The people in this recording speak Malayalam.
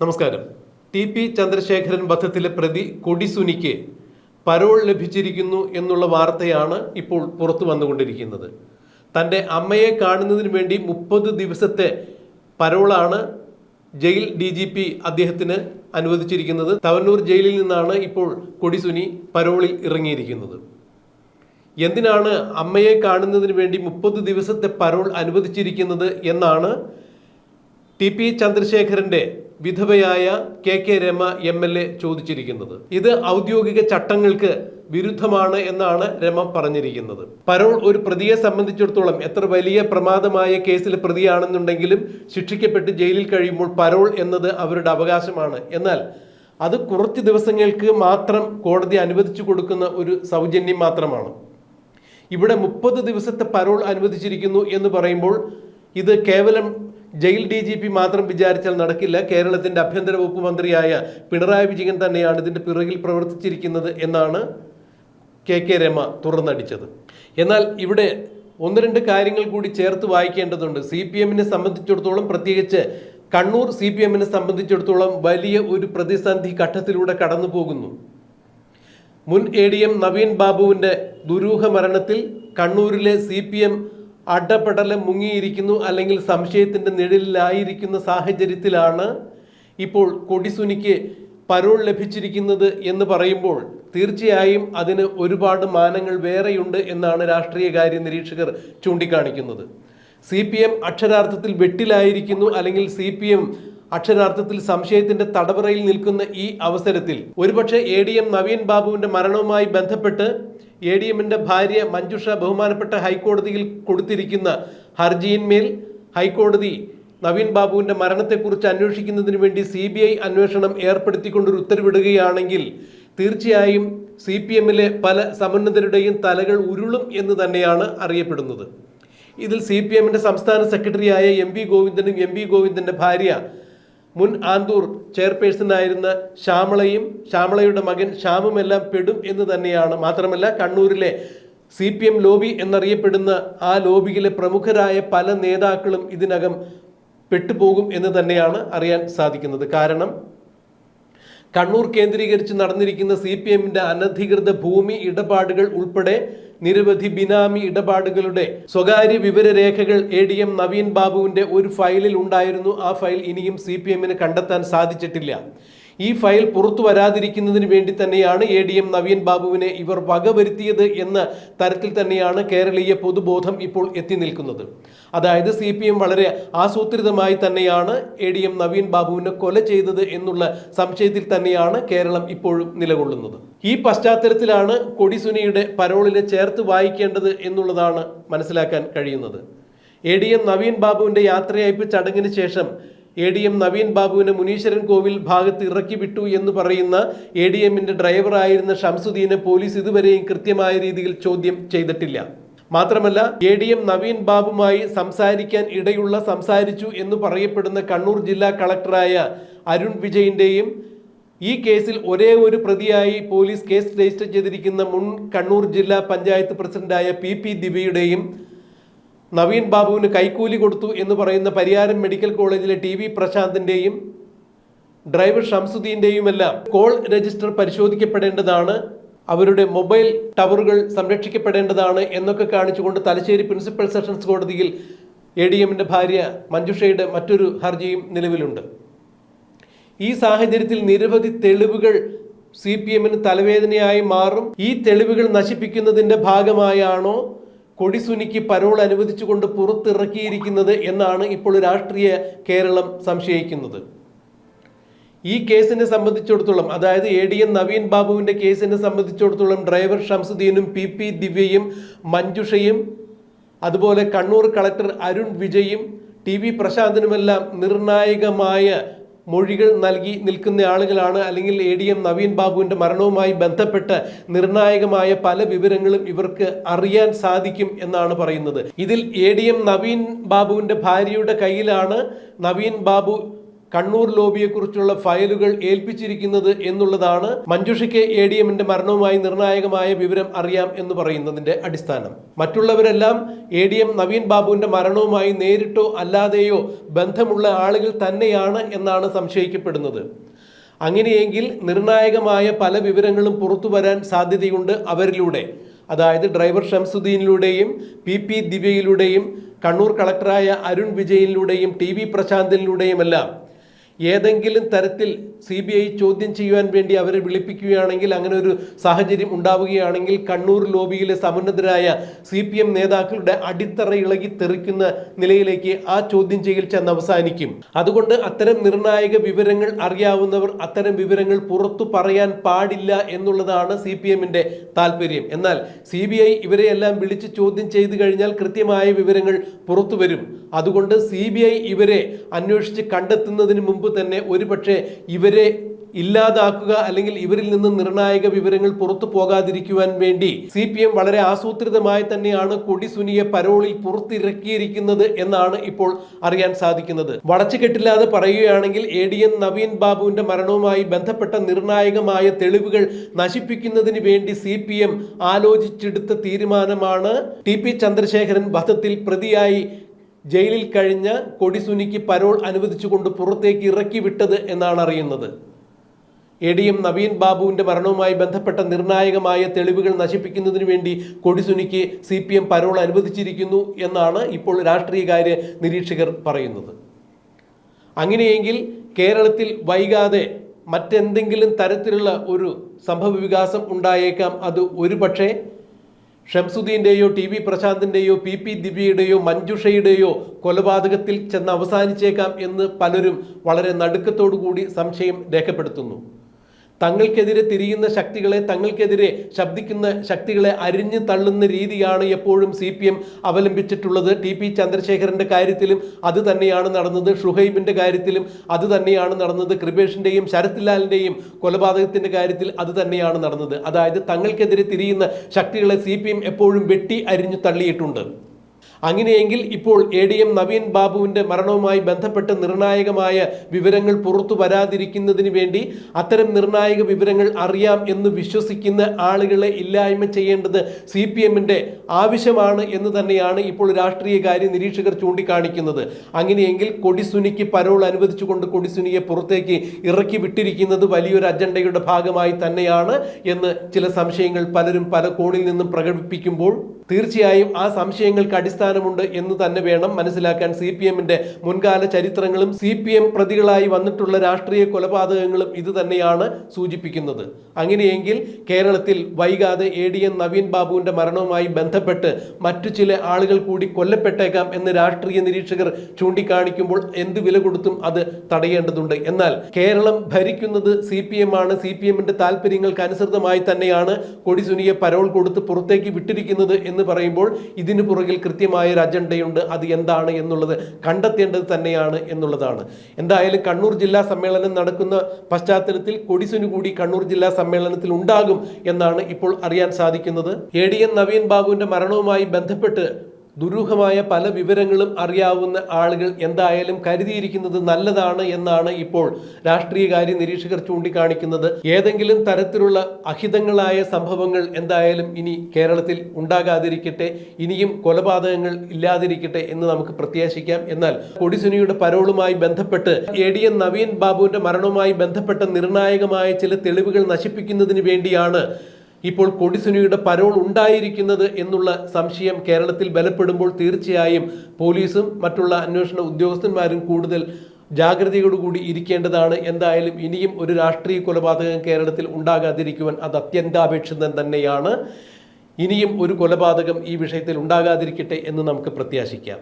നമസ്കാരം. ടി പി ചന്ദ്രശേഖരൻ വധത്തിലെ പ്രതി കൊടിസുനിക്ക് പരോൾ ലഭിച്ചിരിക്കുന്നു എന്നുള്ള വാർത്തയാണ് ഇപ്പോൾ പുറത്തു വന്നുകൊണ്ടിരിക്കുന്നത്. തന്റെ അമ്മയെ കാണുന്നതിന് വേണ്ടി മുപ്പത് ദിവസത്തെ പരോളാണ് ജയിൽ ഡി ജി പി അദ്ദേഹത്തിന് അനുവദിച്ചിരിക്കുന്നത്. തവന്നൂർ ജയിലിൽ നിന്നാണ് ഇപ്പോൾ കൊടിസുനി പരോളിൽ ഇറങ്ങിയിരിക്കുന്നത്. എന്തിനാണ് അമ്മയെ കാണുന്നതിന് വേണ്ടി മുപ്പത് ദിവസത്തെ പരോൾ അനുവദിച്ചിരിക്കുന്നത് എന്നാണ് ടി പി ചന്ദ്രശേഖരന്റെ വിധവയായ K K Rama M L A ചോദിച്ചിരിക്കുന്നത്. ഇത് ഔദ്യോഗിക ചട്ടങ്ങൾക്ക് വിരുദ്ധമാണ് എന്നാണ് രമ പറഞ്ഞിരിക്കുന്നത്. പരോൾ ഒരു പ്രതിയെ സംബന്ധിച്ചിടത്തോളം എത്ര വലിയ പ്രമാദമായ കേസിൽ പ്രതിയാണെന്നുണ്ടെങ്കിലും ശിക്ഷിക്കപ്പെട്ട് ജയിലിൽ കഴിയുമ്പോൾ പരോൾ എന്നത് അവരുടെ അവകാശമാണ്. എന്നാൽ അത് കുറച്ച് ദിവസങ്ങൾക്ക് മാത്രം കോടതി അനുവദിച്ചു കൊടുക്കുന്ന ഒരു സൗജന്യം മാത്രമാണ്. ഇവിടെ മുപ്പത് ദിവസത്തെ പരോൾ അനുവദിച്ചിരിക്കുന്നു എന്ന് പറയുമ്പോൾ ഇത് കേവലം ജയിൽ ഡി ജി പി മാത്രം വിചാരിച്ചാൽ നടക്കില്ല. കേരളത്തിന്റെ ആഭ്യന്തര വകുപ്പ് മന്ത്രിയായ പിണറായി വിജയൻ തന്നെയാണ് ഇതിന്റെ പിറകിൽ പ്രവർത്തിച്ചിരിക്കുന്നത് എന്നാണ് കെ കെ രമ തുറന്നടിച്ചത്. എന്നാൽ ഇവിടെ ഒന്ന് രണ്ട് കാര്യങ്ങൾ കൂടി ചേർത്ത് വായിക്കേണ്ടതുണ്ട്. സി പി എമ്മിനെ സംബന്ധിച്ചിടത്തോളം പ്രത്യേകിച്ച് കണ്ണൂർ സി പി എമ്മിനെ സംബന്ധിച്ചിടത്തോളം വലിയ ഒരു പ്രതിസന്ധി ഘട്ടത്തിലൂടെ കടന്നു പോകുന്നു. മുൻ എ ഡി എം നവീൻ ബാബുവിന്റെ ദുരൂഹ മരണത്തിൽ കണ്ണൂരിലെ സി പി എം അഡപടലം മുങ്ങിയിരിക്കുന്നു അല്ലെങ്കിൽ സംശയത്തിന്റെ നിഴലിലായിരിക്കുന്ന സാഹചര്യത്തിലാണ് ഇപ്പോൾ കൊടിസുനിക്ക് പരോൾ ലഭിച്ചിരിക്കുന്നത് എന്ന് പറയുമ്പോൾ തീർച്ചയായും അതിന് ഒരുപാട് മാനങ്ങൾ വേറെയുണ്ട് എന്നാണ് രാഷ്ട്രീയകാര്യ നിരീക്ഷകർ ചൂണ്ടിക്കാണിക്കുന്നത്. സി പി എം അക്ഷരാർത്ഥത്തിൽ വെട്ടിലായിരിക്കുന്നു അല്ലെങ്കിൽ സി പി എം അക്ഷരാർത്ഥത്തിൽ സംശയത്തിന്റെ തടവറയിൽ നിൽക്കുന്ന ഈ അവസരത്തിൽ ഒരുപക്ഷെ എ ഡി എം നവീൻ ബാബുവിന്റെ മരണവുമായി ബന്ധപ്പെട്ട് എ ഡി എമ്മിന്റെ ഭാര്യ മഞ്ജുഷ ബഹുമാനപ്പെട്ട ഹൈക്കോടതിയിൽ കൊടുത്തിരിക്കുന്ന ഹർജിയിന്മേൽ ഹൈക്കോടതി നവീൻ ബാബുവിന്റെ മരണത്തെക്കുറിച്ച് അന്വേഷിക്കുന്നതിന് വേണ്ടി സി ബി ഐ അന്വേഷണം ഏർപ്പെടുത്തിക്കൊണ്ടൊരു ഉത്തരവിടുകയാണെങ്കിൽ തീർച്ചയായും സി പി എമ്മിലെ പല സമുന്നതരുടെയും തലകൾ ഉരുളും എന്ന് തന്നെയാണ് അറിയപ്പെടുന്നത്. ഇതിൽ സി പി എമ്മിന്റെ സംസ്ഥാന സെക്രട്ടറിയായ എം വി ഗോവിന്ദനും എം വി ഗോവിന്ദന്റെ ഭാര്യ മുൻ ആന്തൂർ ചെയർപേഴ്സണായിരുന്ന ശ്യാമളയും ശ്യാമളയുടെ മകൻ ശ്യാമുമെല്ലാം പെടും എന്ന് തന്നെയാണ്. മാത്രമല്ല കണ്ണൂരിലെ സി പി എം ലോബി എന്നറിയപ്പെടുന്ന ആ ലോബിയിലെ പ്രമുഖരായ പല നേതാക്കളും ഇതിനകം പെട്ടുപോകും എന്ന് തന്നെയാണ് അറിയാൻ സാധിക്കുന്നത്. കാരണം കണ്ണൂർ കേന്ദ്രീകരിച്ച് നടന്നിരിക്കുന്ന സി പി എമ്മിന്റെ അനധികൃത ഭൂമി ഇടപാടുകൾ ഉൾപ്പെടെ നിരവധി ബിനാമി ഇടപാടുകളുടെ സ്വകാര്യ വിവരരേഖകൾ എ ഡി എം നവീൻ ബാബുവിന്റെ ഒരു ഫയലിൽ ഉണ്ടായിരുന്നു. ആ ഫയൽ ഇനിയും സി പി എമ്മിന് കണ്ടെത്താൻ സാധിച്ചിട്ടില്ല. ഈ ഫയൽ പുറത്തു വരാതിരിക്കുന്നതിന് വേണ്ടി തന്നെയാണ് എ ഡി എം നവീൻ ബാബുവിനെ ഇവർ വകവരുത്തിയത് എന്ന തരത്തിൽ തന്നെയാണ് കേരളീയ പൊതുബോധം ഇപ്പോൾ എത്തി നിൽക്കുന്നത്. അതായത് സി പി എം വളരെ ആസൂത്രിതമായി തന്നെയാണ് എ ഡി എം നവീൻ ബാബുവിനെ കൊല ചെയ്തത് എന്നുള്ള സംശയത്തിൽ തന്നെയാണ് കേരളം ഇപ്പോഴും നിലകൊള്ളുന്നത്. ഈ പശ്ചാത്തലത്തിലാണ് കൊടിസുനിയുടെ പരോളിനെ ചേർത്ത് വായിക്കേണ്ടത് എന്നുള്ളതാണ് മനസ്സിലാക്കാൻ കഴിയുന്നത്. എ ഡി എം നവീൻ ബാബുവിന്റെ യാത്രയയപ്പ് ചടങ്ങിന് ശേഷം എ ഡി എം നവീൻ ബാബുവിനെ മുനീശ്വരൻ കോവിൽ ഭാഗത്ത് ഇറക്കി വിട്ടു എന്ന് പറയുന്ന എ ഡി എമ്മിന്റെ ഡ്രൈവറായിരുന്ന ഷംസുദ്ദീനെ പോലീസ് ഇതുവരെയും കൃത്യമായ രീതിയിൽ ചോദ്യം ചെയ്തിട്ടില്ല. മാത്രമല്ല എ ഡി എം നവീൻ ബാബുമായി സംസാരിക്കാൻ ഇടയുള്ള സംസാരിച്ചു എന്ന് പറയപ്പെടുന്ന കണ്ണൂർ ജില്ലാ കളക്ടറായ അരുൺ വിജയിന്റെയും ഈ കേസിൽ ഒരേ ഒരു പ്രതിയായി പോലീസ് കേസ് രജിസ്റ്റർ ചെയ്തിരിക്കുന്ന മുൻ കണ്ണൂർ ജില്ലാ പഞ്ചായത്ത് പ്രസിഡന്റായ പി പി ദിവ്യയുടെയും നവീൻ ബാബുവിന് കൈക്കൂലി കൊടുത്തു എന്ന് പറയുന്ന പരിയാരം മെഡിക്കൽ കോളേജിലെ ടി വി പ്രശാന്തിന്റെയും ഡ്രൈവർ ഷംസുദ്ദീന്റെയും എല്ലാം കോൾ രജിസ്റ്റർ പരിശോധിക്കപ്പെടേണ്ടതാണ്. അവരുടെ മൊബൈൽ ടവറുകൾ സംരക്ഷിക്കപ്പെടേണ്ടതാണ് എന്നൊക്കെ കാണിച്ചുകൊണ്ട് തലശ്ശേരി പ്രിൻസിപ്പൽ സെഷൻസ് കോടതിയിൽ എ ഡി എമ്മിന്റെ ഭാര്യ മഞ്ജുഷയുടെ മറ്റൊരു ഹർജിയും നിലവിലുണ്ട്. ഈ സാഹചര്യത്തിൽ നിരവധി തെളിവുകൾ സി പി എമ്മിന് തലവേദനയായി മാറും. ഈ തെളിവുകൾ നശിപ്പിക്കുന്നതിന്റെ ഭാഗമായാണോ കൊടിസുനിക്ക് പരോൾ അനുവദിച്ചുകൊണ്ട് പുറത്തിറക്കിയിരിക്കുന്നത് എന്നാണ് ഇപ്പോൾ രാഷ്ട്രീയ കേരളം സംശയിക്കുന്നത്. ഈ കേസിനെ സംബന്ധിച്ചിടത്തോളം അതായത് എ ഡി എം നവീൻ ബാബുവിന്റെ കേസിനെ സംബന്ധിച്ചിടത്തോളം ഡ്രൈവർ ഷംസുദ്ദീനും പി പി ദിവ്യയും മഞ്ജുഷയും അതുപോലെ കണ്ണൂർ കളക്ടർ അരുൺ വിജയും ടി വി പ്രശാന്തനുമെല്ലാം നിർണായകമായ മൊഴികൾ നൽകി നിൽക്കുന്ന ആളുകളാണ്. അല്ലെങ്കിൽ എ ഡി എം നവീൻ ബാബുവിന്റെ മരണവുമായി ബന്ധപ്പെട്ട് നിർണായകമായ പല വിവരങ്ങളും ഇവർക്ക് അറിയാൻ സാധിക്കും എന്നാണ് പറയുന്നത്. ഇതിൽ എ ഡി എം നവീൻ ബാബുവിന്റെ ഭാര്യയുടെ കയ്യിലാണ് നവീൻ ബാബു കണ്ണൂർ ലോബിയെക്കുറിച്ചുള്ള ഫയലുകൾ ഏൽപ്പിച്ചിരിക്കുന്നത് എന്നുള്ളതാണ് മഞ്ജുഷയ്ക്ക് എ ഡി എമ്മിന്റെ മരണവുമായി നിർണായകമായ വിവരം അറിയാം എന്ന് പറയുന്നതിന്റെ അടിസ്ഥാനം. മറ്റുള്ളവരെല്ലാം എ ഡി എം നവീൻ ബാബുവിന്റെ മരണവുമായി നേരിട്ടോ അല്ലാതെയോ ബന്ധമുള്ള ആളുകൾ തന്നെയാണ് എന്നാണ് സംശയിക്കപ്പെടുന്നത്. അങ്ങനെയെങ്കിൽ നിർണായകമായ പല വിവരങ്ങളും പുറത്തു വരാൻ സാധ്യതയുണ്ട് അവരിലൂടെ. അതായത് ഡ്രൈവർ ഷംസുദ്ദീനിലൂടെയും പി പി ദിവ്യയിലൂടെയും കണ്ണൂർ കളക്ടറായ അരുൺ വിജയനിലൂടെയും ടി വി പ്രശാന്തിനിലൂടെയുമെല്ലാം. ഏതെങ്കിലും തരത്തിൽ സി ബി ഐ ചോദ്യം ചെയ്യുവാൻ വേണ്ടി അവരെ വിളിപ്പിക്കുകയാണെങ്കിൽ അങ്ങനെ ഒരു സാഹചര്യം ഉണ്ടാവുകയാണെങ്കിൽ കണ്ണൂർ ലോബിയിലെ സമുന്നതരായ സി പി എം നേതാക്കളുടെ അടിത്തറ ഇളകി തെറിക്കുന്ന നിലയിലേക്ക് ആ ചോദ്യം ചെയ്യൽ ചെന്ന് അവസാനിക്കും. അതുകൊണ്ട് അത്തരം നിർണായക വിവരങ്ങൾ അറിയാവുന്നവർ അത്തരം വിവരങ്ങൾ പുറത്തു പറയാൻ പാടില്ല എന്നുള്ളതാണ് സി പി എമ്മിന്റെ താല്പര്യം എന്നാൽ സി ബി ഐ ഇവരെയെല്ലാം വിളിച്ച് ചോദ്യം ചെയ്തു കഴിഞ്ഞാൽ കൃത്യമായ വിവരങ്ങൾ പുറത്തു വരും. അതുകൊണ്ട് സി ബി ഐ ഇവരെ അന്വേഷിച്ച് കണ്ടെത്തുന്നതിന് മുമ്പ് തന്നെ ഒരുപക്ഷെ ഇവരെ ഇല്ലാതാക്കുക അല്ലെങ്കിൽ ഇവരിൽ നിന്ന് നിർണായക വിവരങ്ങൾ പുറത്തു പോകാതിരിക്കുവാൻ വേണ്ടി സി പി എം വളരെ ആസൂത്രിതമായി തന്നെയാണ് കൊടിസുനിയെ പരോളിൽ പുറത്തിറക്കിയിരിക്കുന്നത് എന്നാണ് ഇപ്പോൾ അറിയാൻ സാധിക്കുന്നത്. വളച്ചുകെട്ടില്ലാതെ പറയുകയാണെങ്കിൽ എ ഡി എൻ നവീൻ ബാബുവിന്റെ മരണവുമായി ബന്ധപ്പെട്ട നിർണായകമായ തെളിവുകൾ നശിപ്പിക്കുന്നതിന് വേണ്ടി സി പി എം ആലോചിച്ചെടുത്ത തീരുമാനമാണ് ടി പി ചന്ദ്രശേഖരൻ വധത്തിൽ പ്രതിയായി ജയിലിൽ കഴിഞ്ഞ കൊടിസുനിക്ക് പരോൾ അനുവദിച്ചുകൊണ്ട് പുറത്തേക്ക് ഇറക്കി വിട്ടത് എന്നാണ് അറിയുന്നത്. എ ഡി എം നവീൻ ബാബുവിന്റെ മരണവുമായി ബന്ധപ്പെട്ട നിർണായകമായ തെളിവുകൾ നശിപ്പിക്കുന്നതിന് വേണ്ടി കൊടിസുനിക്ക് സി പി എം പരോൾ അനുവദിച്ചിരിക്കുന്നു എന്നാണ് ഇപ്പോൾ രാഷ്ട്രീയകാര്യ നിരീക്ഷകർ പറയുന്നത്. അങ്ങനെയെങ്കിൽ കേരളത്തിൽ വൈകാതെ മറ്റെന്തെങ്കിലും തരത്തിലുള്ള ഒരു സംഭവ വികാസം ഉണ്ടായേക്കാം. അത് ഒരുപക്ഷെ ഷംസുദ്ദീന്റെയോ ടി വി പ്രശാന്തിന്റെയോ പി പി ദിവ്യയുടെയോ മഞ്ജുഷയുടെയോ കൊലപാതകത്തിൽ ചെന്ന് അവസാനിച്ചേക്കാം എന്ന് പലരും വളരെ നടുക്കത്തോടു കൂടി സംശയം രേഖപ്പെടുത്തുന്നു. തങ്ങൾക്കെതിരെ തിരിയുന്ന ശക്തികളെ തങ്ങൾക്കെതിരെ ശബ്ദിക്കുന്ന ശക്തികളെ അരിഞ്ഞു തള്ളുന്ന രീതിയാണ് എപ്പോഴും സി പി എം അവലംബിച്ചിട്ടുള്ളത്. ടി പി ചന്ദ്രശേഖരന്റെ കാര്യത്തിലും അത് തന്നെയാണ് നടന്നത്. ഷുഹൈബിന്റെ കാര്യത്തിലും അത് തന്നെയാണ് നടന്നത്. കൃപേഷിന്റെയും ശരത്ലാലിന്റെയും കൊലപാതകത്തിന്റെ കാര്യത്തിൽ അത് തന്നെയാണ് നടന്നത്. അതായത് തങ്ങൾക്കെതിരെ തിരിയുന്ന ശക്തികളെ സി എപ്പോഴും വെട്ടി അരിഞ്ഞു തള്ളിയിട്ടുണ്ട്. അങ്ങനെയെങ്കിൽ ഇപ്പോൾ എ ഡി എം നവീൻ ബാബുവിന്റെ മരണവുമായി ബന്ധപ്പെട്ട് നിർണായകമായ വിവരങ്ങൾ പുറത്തു വരാതിരിക്കുന്നതിന് വേണ്ടി അത്തരം നിർണായക വിവരങ്ങൾ അറിയാം എന്ന് വിശ്വസിക്കുന്ന ആളുകളെ ഇല്ലായ്മ ചെയ്യേണ്ടത് സി പി എമ്മിന്റെ ആവശ്യമാണ് എന്ന് തന്നെയാണ് ഇപ്പോൾ രാഷ്ട്രീയ കാര്യ നിരീക്ഷകർ ചൂണ്ടിക്കാണിക്കുന്നത്. അങ്ങനെയെങ്കിൽ കൊടിസുനിക്ക് പരോൾ അനുവദിച്ചുകൊണ്ട് കൊടിസുനിയെ പുറത്തേക്ക് ഇറക്കി വിട്ടിരിക്കുന്നത് വലിയൊരു അജണ്ടയുടെ ഭാഗമായി തന്നെയാണ് എന്ന് ചില സംശയങ്ങൾ പലരും പല കോണിൽ നിന്നും പ്രകടിപ്പിക്കുമ്പോൾ തീർച്ചയായും ആ സംശയങ്ങൾക്ക് അടിസ്ഥാനമുണ്ട് എന്ന് തന്നെ വേണം മനസ്സിലാക്കാൻ സി പി എമ്മിന്റെ മുൻകാല ചരിത്രങ്ങളും സി പി എം പ്രതികളായി വന്നിട്ടുള്ള രാഷ്ട്രീയ കൊലപാതകങ്ങളും ഇത് തന്നെയാണ് സൂചിപ്പിക്കുന്നത്. അങ്ങനെയെങ്കിൽ കേരളത്തിൽ വൈകാതെ എ ഡി എം നവീൻ ബാബുവിന്റെ മരണവുമായി ബന്ധപ്പെട്ട് മറ്റു ചില ആളുകൾ കൂടി കൊല്ലപ്പെട്ടേക്കാം എന്ന് രാഷ്ട്രീയ നിരീക്ഷകർ ചൂണ്ടിക്കാണിക്കുമ്പോൾ എന്ത് വില കൊടുത്തും അത് തടയേണ്ടതുണ്ട്. എന്നാൽ കേരളം ഭരിക്കുന്നത് സി പി എം ആണ് സി പി എമ്മിന്റെ താല്പര്യങ്ങൾക്ക് അനുസൃതമായി തന്നെയാണ്. കൊടിസുനിയെ പരോൾ കൊടുത്ത് പുറത്തേക്ക് വിട്ടിരിക്കുന്നത് എന്ന് പറയുമ്പോൾ ഇതിന് പുറകിൽ കൃത്യമായ ഒരു അജണ്ടയുണ്ട്. അത് എന്താണ് എന്നുള്ളത് കണ്ടെത്തേണ്ടത് തന്നെയാണ് എന്നുള്ളതാണ്. എന്തായാലും കണ്ണൂർ ജില്ലാ സമ്മേളനം നടക്കുന്ന പശ്ചാത്തലത്തിൽ കൊടിസുനു കൂടി കണ്ണൂർ ജില്ലാ സമ്മേളനത്തിൽ ഉണ്ടാകും എന്നാണ് ഇപ്പോൾ അറിയാൻ സാധിക്കുന്നത്. എ ഡി എൻ നവീൻ ബാബുവിന്റെ മരണവുമായി ബന്ധപ്പെട്ട് ദുരൂഹമായ പല വിവരങ്ങളും അറിയാവുന്ന ആളുകൾ എന്തായാലും കരുതിയിരിക്കുന്നത് നല്ലതാണ് എന്നാണ് ഇപ്പോൾ രാഷ്ട്രീയകാര്യ നിരീക്ഷകർ ചൂണ്ടിക്കാണിക്കുന്നത്. ഏതെങ്കിലും തരത്തിലുള്ള അഹിതങ്ങളായ സംഭവങ്ങൾ എന്തായാലും ഇനി കേരളത്തിൽ ഉണ്ടാകാതിരിക്കട്ടെ ഇനിയും കൊലപാതകങ്ങൾ ഇല്ലാതിരിക്കട്ടെ എന്ന് നമുക്ക് പ്രത്യാശിക്കാം. എന്നാൽ കൊടിസുനിയുടെ പരോളുമായി ബന്ധപ്പെട്ട് എ ഡി എൻ നവീൻ ബാബുവിന്റെ മരണവുമായി ബന്ധപ്പെട്ട നിർണായകമായ ചില തെളിവുകൾ നശിപ്പിക്കുന്നതിന് വേണ്ടിയാണ് ഇപ്പോൾ കൊടിസുനിയുടെ പരോൾ ഉണ്ടായിരിക്കുന്നത് എന്നുള്ള സംശയം കേരളത്തിൽ ബലപ്പെടുമ്പോൾ തീർച്ചയായും പോലീസും മറ്റുള്ള അന്വേഷണ ഉദ്യോഗസ്ഥന്മാരും കൂടുതൽ ജാഗ്രതയോടുകൂടി ഇരിക്കേണ്ടതാണ്. എന്തായാലും ഇനിയും ഒരു രാഷ്ട്രീയ കൊലപാതകം കേരളത്തിൽ ഉണ്ടാകാതിരിക്കുവാൻ അത് അത്യന്താപേക്ഷിതം തന്നെയാണ്. ഇനിയും ഒരു കൊലപാതകം ഈ വിഷയത്തിൽ ഉണ്ടാകാതിരിക്കട്ടെ എന്ന് നമുക്ക് പ്രത്യാശിക്കാം.